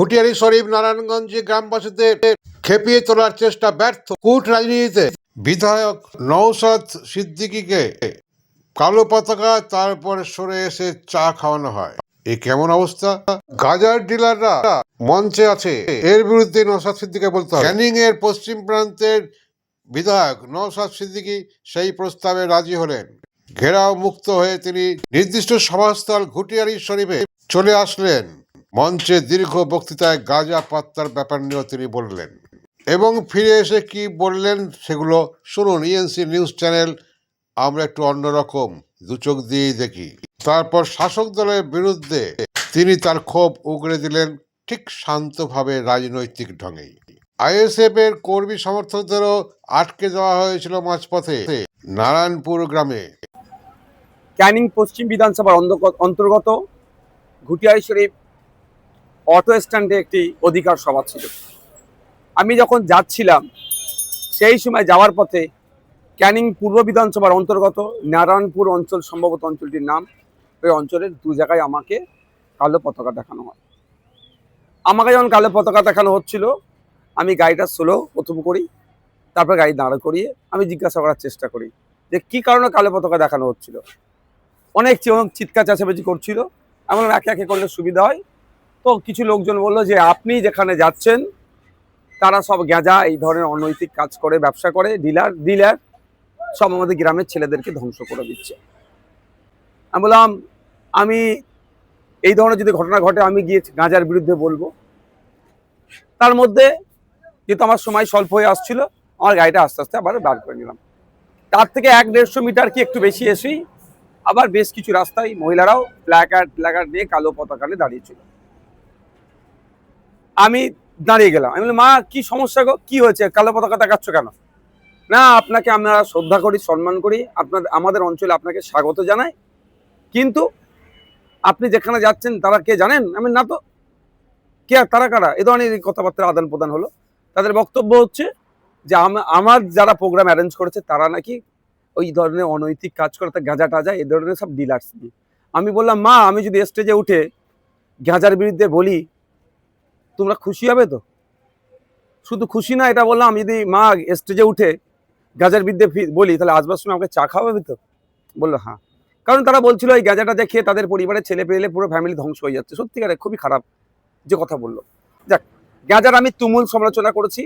ঘুটিয়ারি শরীফ নারায়ণগঞ্জে গ্রামবাসীদের খেপিয়ে তোলার চেষ্টা ব্যর্থ কূট রাজনীতিতে। বিধায়ক নৌসাদ সিদ্দিকীকে কালো পতাকা, তারপর সরে এসে চা খাওয়ানো হয়। এ কেমন অবস্থা? গাজার ডিলাররা মঞ্চে আছে। এর বিরুদ্ধে নৌসাদ সিদ্দিকে বলতে হবে। ক্যানিং এর পশ্চিম প্রান্তের বিধায়ক নৌসাদ সিদ্দিকী সেই প্রস্তাবে রাজি হলেন। ঘেরাও মুক্ত হয়ে তিনি নির্দিষ্ট সভাস্থল ঘুটিয়ারি শরীফে চলে আসলেন। মঞ্চে দীর্ঘ বক্তৃতায় গাজা পাত্তার ব্যাপার নিয়েও তিনি বললেন। এবং ফিরে এসে কি বললেন সেগুলো শুনুন। ইএনসি নিউজ চ্যানেল আমরা একটু অন্যরকম দু চোখ দিয়েই দেখি। তারপর শাসক দলের বিরুদ্ধে তিনি তার ক্ষোভ উগড়ে দিলেন ঠিক শান্তভাবে রাজনৈতিক ঢঙেই আইএসএফ এর কর্মী সমর্থকদেরও আটকে দেওয়া হয়েছিল মাঝপথে নারায়ণপুর গ্রামে। ক্যানিং পশ্চিম বিধানসভার অন্তর্গত ঘুটিয়ারি শরীফ অটো স্ট্যান্ডে একটি অধিকার সভা ছিল। আমি যখন যাচ্ছিলাম, সেই সময় যাওয়ার পথে ক্যানিং পূর্ব বিধানসভার অন্তর্গত নারায়ণপুর অঞ্চল, সম্ভবত অঞ্চলটির নাম, ওই অঞ্চলের দু জায়গায় আমাকে কালো পতাকা দেখানো হয়। আমাকে যখন কালো পতাকা দেখানো হচ্ছিল, আমি গাড়িটা স্লো প্রথম করি, তারপর গাড়ি দাঁড় করিয়ে আমি জিজ্ঞাসা করার চেষ্টা করি যে কী কারণে কালো পতাকা দেখানো হচ্ছিল। অনেক চিৎকার চেঁচামেচি করছিল। এমন একে একে করলে সুবিধা হয়। তো কিছু লোকজন বলল যে, আপনি যেখানে যাচ্ছেন, তারা সব গেঁজা এই ধরনের অনৈতিক কাজ করে, ব্যবসা করে, ডিলার ডিলার, সব আমাদের গ্রামের ছেলেদেরকে ধ্বংস করে দিচ্ছে। আমি বললাম, আমি এই ধরনের যদি ঘটনা ঘটে, আমি গিয়ে গাঁজার বিরুদ্ধে বলব। তার মধ্যে যেহেতু আমার সময় স্বল্প হয়ে আসছিল, আমার গাড়িটা আস্তে আস্তে আবার বার করে নিলাম। তার থেকে এক দেড়শো মিটার কি একটু বেশি এসেই, আবার বেশ কিছু রাস্তায় মহিলারাও প্ল্যাকার্ড প্ল্যাকার্ড নিয়ে কালো পতাকা নিয়ে দাঁড়িয়েছিল আমি দাঁড়িয়ে গেলাম। আমি মা, কি সমস্যা গো? কি হয়েছে? কালো পতাকা দেখাচ্ছ কেন? না, আপনাকে আমরা শ্রদ্ধা করি, সম্মান করি। আপনার আমাদের অঞ্চলে আপনাকে স্বাগত জানাই। কিন্তু আপনি যেখানে যাচ্ছেন, তারা কে জানেন? আমি না তো। কে তারা কারা? এ ধরনের কথাবার্তা আদান প্রদান হলো। তাদের বক্তব্য হচ্ছে যে, আম- আমার যারা প্রোগ্রাম অ্যারেঞ্জ করেছে, তারা নাকি ওই ধরনের অনৈতিক কাজ করে তা গাঁজা টাজা, এ ধরনের সব ডিলার্স দিয়ে আমি বললাম, মা, আমি যদি স্টেজে উঠে গাঁজার বিরুদ্ধে বলি তোমরা খুশি হবে তো? শুধু খুশি না, এটা বললাম, যদি মা স্টেজে উঠে গাঁজার বিদ্যে বলি, তাহলে আসবার সময় আমাকে চা খাওয়াবে তো? বলল হ্যাঁ। কারণ তারা বলছিল, এই গাঁজাটা যে খেয়ে তাদের পরিবারের ছেলে পেলে পুরো ফ্যামিলি ধ্বংস হয়ে যাচ্ছে। সত্যিকারে খুবই খারাপ যে কথা বলল। যাক, গাঁজার আমি তুমুল সমালোচনা করেছি।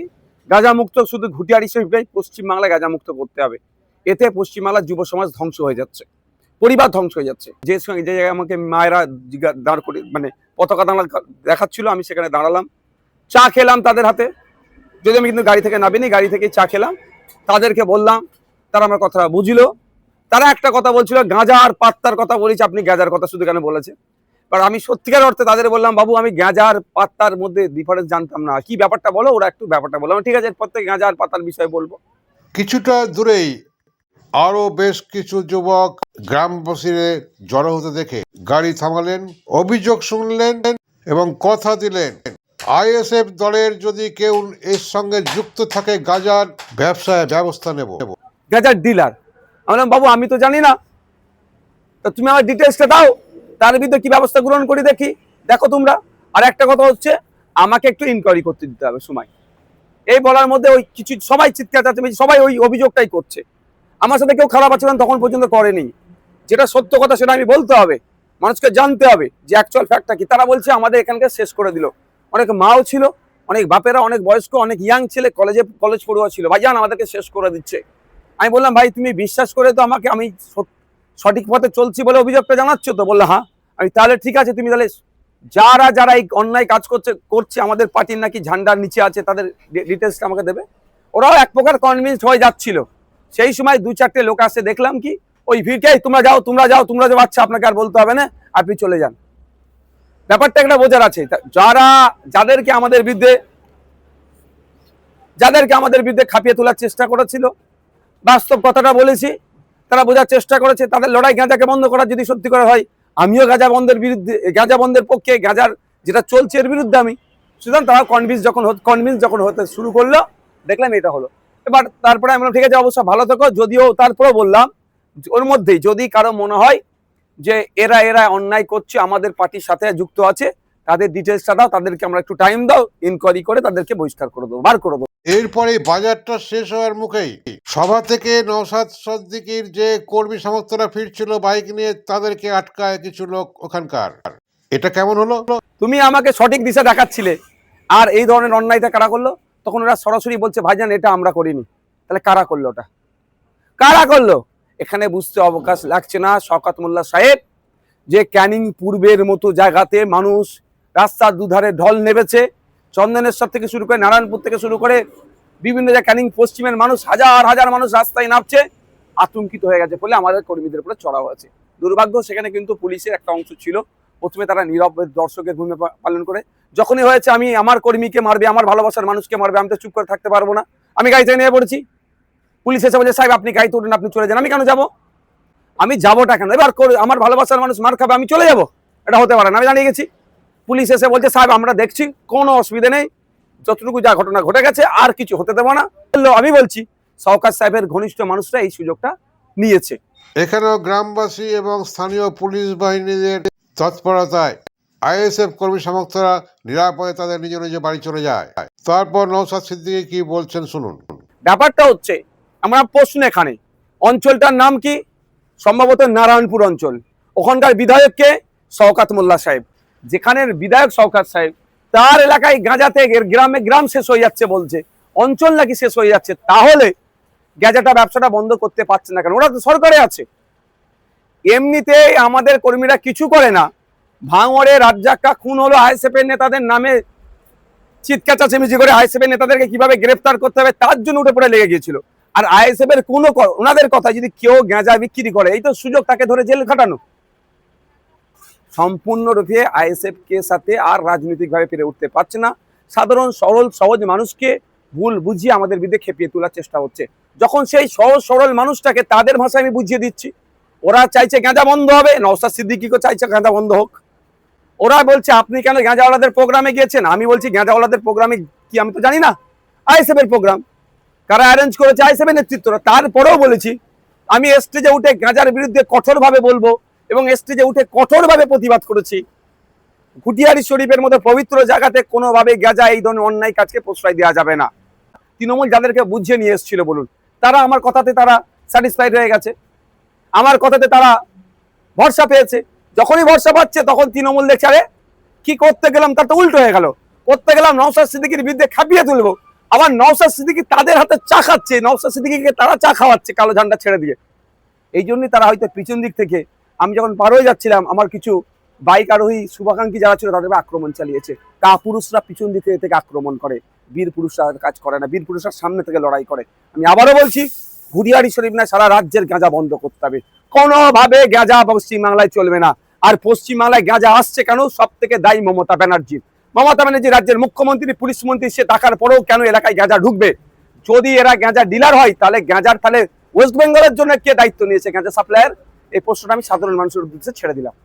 গাঁজা মুক্ত শুধু ঘুটিয়ারি শরীফটাই পশ্চিমবাংলায় গাঁজা মুক্ত করতে হবে। এতে পশ্চিমবাংলার যুব সমাজ ধ্বংস হয়ে যাচ্ছে। পরিবার ধ্বংস হয়ে যাচ্ছে। যে জায়গায় আমাকে মায়েরা দাঁড় করে মানে পতাকা দাঁড়া দেখাচ্ছিল আমি সেখানে দাঁড়ালাম। চা খেলাম তাদের হাতে। যদি আমি কিন্তু গাড়ি থেকে নামিনি গাড়ি থেকে চা খেলাম। তাদেরকে বললাম তারা আমার কথা বুঝলো। তারা একটা কথা বলছিল গাঁজা আর পাত্তার কথা বলেছে আপনি গাঁজার কথা শুধু কেন বলেছে। এবার আমি সত্যিকার অর্থে তাদের বললাম বাবু আমি গাঁজা আর পাত্তার মধ্যে ডিফারেন্স জানতাম না। কি ব্যাপারটা বলো? ওরা একটু ব্যাপারটা বলো। আমি, ঠিক আছে থেকে গাঁজা আর পাতার বিষয়ে বলব। কিছুটা দূরেই আরও বেশ কিছু যুবক গ্রামবাসীরে জড়ো হতে দেখে গাড়ি থামালেন, অভিযোগ শুনলেন এবং কথা দিলেন। আইএসএফ দলের যদি কেউ এর সঙ্গে যুক্ত থাকে, গাজার ব্যবসায় ব্যবস্থা নেব। গাজার ডিলার আমি বললাম বাবু, আমি তো জানি না। তা তুমি আমার ডিটেলসটা দাও, তার বিরুদ্ধে কি ব্যবস্থা গ্রহণ করি দেখি। দেখো তোমরা। আর একটা কথা হচ্ছে, আমাকে একটু ইনকোয়ারি করতে দিতে হবে, সময়। এই বলার মধ্যে ওই কিছু সবাই চিৎকার চাচ্ছে, সবাই ওই অভিযোগটাই করছে। আমার সাথে কেউ খারাপ আচরণ তখন পর্যন্ত করেনি। যেটা সত্য কথা সেটা আমি বলতে হবে। মানুষকে জানতে হবে যে অ্যাকচুয়াল ফ্যাক্টটা কি। তারা বলছে, আমাদের এখানকার শেষ করে দিল। অনেক মাও ছিল, অনেক বাপেরা, অনেক বয়স্ক, অনেক ইয়াং ছেলে কলেজে কলেজ পড়ুয়া ছিল। ভাই, জান, আমাদেরকে শেষ করে দিচ্ছে। আমি বললাম, ভাই, তুমি বিশ্বাস করে তো আমাকে আমি সঠিক পথে চলছি বলে অভিযোগটা জানাচ্ছ তো? বলল হ্যাঁ। আমি, তাহলে ঠিক আছে, তুমি তাহলে যারা যারা এই অন্যায় কাজ করছে করছে, আমাদের পার্টির নাকি ঝান্ডার নিচে আছে, তাদের ডিটেলসটা আমাকে দেবে। ওরাও এক প্রকার কনভিন্স হয়ে যাচ্ছিল। সেই সময় দু চারটে লোক আসে, দেখলাম কি? ওই ভিড়কে তোমরা যাও তোমরা যাও তোমরা যাও আচ্ছা আপনাকে আর বলতে হবে না, আপনি চলে যান। ব্যাপারটা একটা বোঝার আছে। যারা, যাদেরকে আমাদের বিরুদ্ধে, যাদেরকে আমাদের বিরুদ্ধে খাপিয়ে তোলার চেষ্টা করেছিল, বাস্তব কথাটা বলেছি, তারা বোঝার চেষ্টা করেছে, তাদের লড়াই গাঁজাকে বন্ধ করার যদি সত্যি করে হয়, আমিও গাঁজা বন্ধের বিরুদ্ধে, গাঁজা বন্ধের পক্ষে গাঁজার যেটা চলছে এর বিরুদ্ধে আমি, সুতরাং তারা কনভিন্স যখন কনভিন্স যখন হতে শুরু করল, দেখলাম এটা হলো। এবার তারপরে আমি ঠিক আছে অবশ্য ভালো থেকো। যদিও তারপরে বললাম ওর মধ্যেই যদি কারও মনে হয় যে এরা এরা অন্যায় করছে আমাদের পার্টির সাথে যুক্ত আছে তাদের ডিটেলসটা দাও তাদেরকে আমরা একটু টাইম দাও ইনকোয়ারি করে তাদেরকে বহিষ্কার করে দেবো বার করে দেবো। এরপরে বাজারটা শেষ হওয়ার মুখেই সভা থেকে নৌসাদ সদ্দিকির যে কর্মী সমর্থকরা ফিরছিল বাইক নিয়ে তাদেরকে আটকায় কিছু লোক ওখানকার। এটা কেমন হলো? তুমি আমাকে সঠিক দিশা দেখাচ্ছিলে আর এই ধরনের অন্যায়টা কারা করল? তখন ওরা সরাসরি বলছে, ভাইজান, এটা আমরা করিনি। তাহলে কারা করল ওটা? কারা করল? এখানে বুঝতে অবকাশ লাগছে না। শওকত মোল্লা সাহেব, যে ক্যানিং পূর্বের মতো জায়গাতে মানুষ রাস্তার দুধারে ঢল নেবেছে চন্দনেশ্বর থেকে শুরু করে নারায়ণপুর থেকে শুরু করে বিভিন্ন জায়গায় ক্যানিং পশ্চিমের মানুষ, হাজার হাজার মানুষ রাস্তায় নামছে, আতঙ্কিত হয়ে গেছে বলে আমাদের কর্মীদের উপরে চড়া হয়েছে। দুর্ভাগ্য সেখানে কিন্তু পুলিশের একটা অংশ ছিল। প্রথমে তারা নীরব দর্শকের ভূমিকা পা- পালন করে। যখনই হয়েছে, আমি আমার কর্মীকে মারবে, আমার ভালোবাসার মানুষকে মারবে, আমি তো চুপ করে থাকতে পারব না। আমি গাড়িতে নিয়ে পড়েছি। পুলিশ এসে বলছে, সাহেব, আপনি গাড়িতে উঠুন, আপনি চলে যান। আমি কেন যাব? আমি যাবোটা কেন? এবার আমার ভালোবাসার মানুষ মার খাবে, আমি চলে যাব। এটা হতে পারে না। আমি জানিয়ে গেছি। পুলিশ এসে বলছে, সাহেব, আমরা দেখছি, কোনো অসুবিধা নেই। যতটুকু যা ঘটনা ঘটে গেছে, আর কিছু হতে দেবো না। আমি বলছি সহকার সাহেবের ঘনিষ্ঠ মানুষরা এই সুযোগটা নিয়েছে। এখানেও গ্রামবাসী এবং স্থানীয় পুলিশ বাহিনীদের তৎপরতায় আইএসএফ কর্মী সমর্থকরা নিরাপদে তাদের নিজ নিজ বাড়ি চলে যায়। তারপর নৌসাদ সিদ্দিকি কি বলছেন শুনুন। ব্যাপারটা হচ্ছে, আমরা প্রশ্ন এখানে। অঞ্চলটার নাম কি? সম্ভবত নারায়ণপুর অঞ্চল। ওখানকার বিধায়ককে শওকাত মোল্লা সাহেব। যেখানের বিধায়ক শওকাত সাহেব, তার এলাকায় গাঁজাতে গ্রামে গ্রাম শেষ হয়ে যাচ্ছে বলছে। অঞ্চল নাকি শেষ হয়ে যাচ্ছে, তাহলে গ্যাজাটা, ব্যবসাটা বন্ধ করতে পারছে না কেন? ওরা তো সরকারে আছে। এমনিতেই আমাদের কর্মীরা কিছু করে না। ভাঙড়ে রাজ্জাক্কা খুন হলো এর নেতাদের নামে। চিৎকার চাচামেচি করে আইএসএফ এর নেতাদেরকে কীভাবে গ্রেফতার করতে হবে তার জন্য উঠে পড়ে লেগে গিয়েছিল। আর আইএসএফ এর কোনো ওনাদের কথা যদি কেউ গাঁজা বিক্রি করে, এই তো সুযোগ তাকে ধরে জেল খাটানো। সম্পূর্ণরূপে আইএসএফ কে সাথে আর রাজনৈতিকভাবে পেরে উঠতে পারছে না। সাধারণ, সরল, সহজ মানুষকে ভুল বুঝিয়ে আমাদের বিরুদ্ধে খেপিয়ে তোলার চেষ্টা হচ্ছে। যখন সেই সহজ, সরল মানুষটাকে তাদের ভাষায় আমি বুঝিয়ে দিচ্ছি ওরা চাইছে গাঁজা বন্ধ হবে নওসাদ সিদ্দিকিকে চাইছে গাঁজা বন্ধ হোক। ওরা বলছে, আপনি কেন গাঁজাওয়ালাদের প্রোগ্রামে গিয়েছেন? আমি বলছি, গাঁজাওয়ালাদের প্রোগ্রামে কি আমি তো জানি না। আইএসএফ এর প্রোগ্রাম। কারা অ্যারেঞ্জ করেছে আইএসএফ এর নেতৃত্বরা? তারপরেও বলেছি, আমি স্টেজে উঠে গাঁজার বিরুদ্ধে কঠোরভাবে বলব এবং স্টেজে উঠে কঠোরভাবে প্রতিবাদ করেছি। ঘুটিয়ারি শরীফের মতো পবিত্র জায়গাতে কোনোভাবে গাঁজা এই ধরনের অন্যায় কাজকে প্রশ্রয় দেওয়া যাবে না। তৃণমূল যাদেরকে বুঝিয়ে নিয়ে এসেছিল বলুন, তারা আমার কথাতে তারা স্যাটিসফাইড হয়ে গেছে। আমার কথাতে তারা ভরসা পেয়েছে। যখনই ভরসা পাচ্ছে, তখন তৃণমূল দেখছে, আরে, কি করতে গেলাম? তার তো উল্টো হয়ে গেল। করতে গেলাম নওসাদ সিদ্দিকির বিরুদ্ধে খাপিয়ে তুলবো। আবার নওসাদ সিদ্দিকি তাদের হাতে চা খাচ্ছে। নওসাদ সিদ্দিকিকে তারা চা খাওয়াচ্ছে কালো ঝান্ডা ছেড়ে দিয়ে। এই জন্যই তারা হয়তো পিছন দিক থেকে, আমি যখন পার হয়ে যাচ্ছিলাম, আমার কিছু বাইক আরোহী শুভাকাঙ্ক্ষী যারা ছিল তাদের আক্রমণ চালিয়েছে। কা পুরুষরা পিছন দিক থেকে আক্রমণ করে। বীর পুরুষরা কাজ করে না। বীর পুরুষরা সামনে থেকে লড়াই করে। আমি আবারও বলছি ঘুরিয়ারি শরীফ না, সারা রাজ্যের গাঁজা বন্ধ করতে হবে। কোনোভাবে গাঁজা পশ্চিমবাংলায় চলবে না। আর পশ্চিমবাংলায় গাঁজা আসছে কেন? সব থেকে দায়ী মমতা ব্যানার্জি। মমতা ব্যানার্জি রাজ্যের মুখ্যমন্ত্রী, পুলিশ মন্ত্রী, সে টাকার পরেও কেন এলাকায় গাঁজা ঢুকবে? যদি এরা গাঁজা ডিলার হয়, তাহলে গাঁজার তাহলে ওয়েস্ট বেঙ্গলের জন্য কে দায়িত্ব নিয়েছে গাঁজা সাপ্লায়ার এই প্রশ্নটা আমি সাধারণ মানুষের উদ্দেশ্যে ছেড়ে দিলাম।